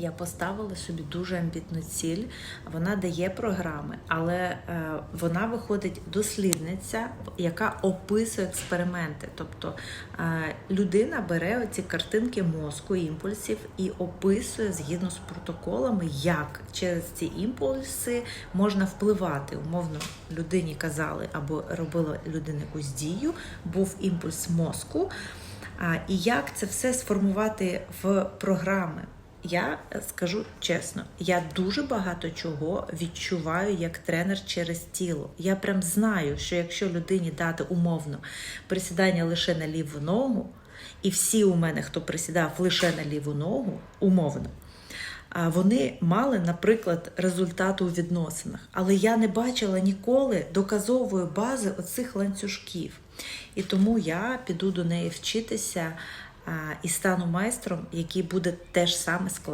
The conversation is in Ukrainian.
Я поставила собі дуже амбітну ціль. Вона дає програми, але е, вона виходить дослідниця, яка описує експерименти. Тобто е, людина бере ці картинки мозку, імпульсів і описує згідно з протоколами, як через ці імпульси можна впливати. Умовно, людині казали або робила людина якусь дію, був імпульс мозку. І як це все сформувати в програми? Я скажу чесно, я дуже багато чого відчуваю як тренер через тіло. Я прям знаю, що якщо людині дати умовно присідання лише на ліву ногу, і всі у мене, хто присідав лише на ліву ногу, умовно, вони мали, наприклад, результат у відносинах. Але я не бачила ніколи доказової бази оцих ланцюжків. І тому я піду до неї вчитися і стану майстром, який буде теж саме складати.